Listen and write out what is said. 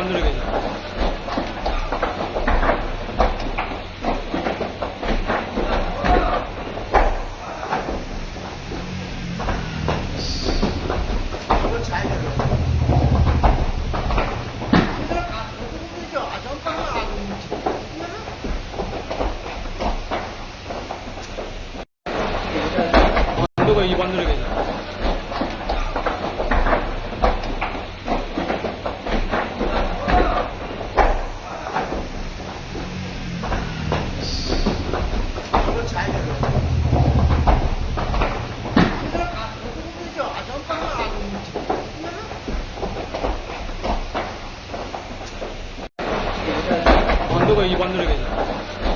반도를 계좌. 반도가 이 반도를 계좌. 반도가 이 반도를 계좌.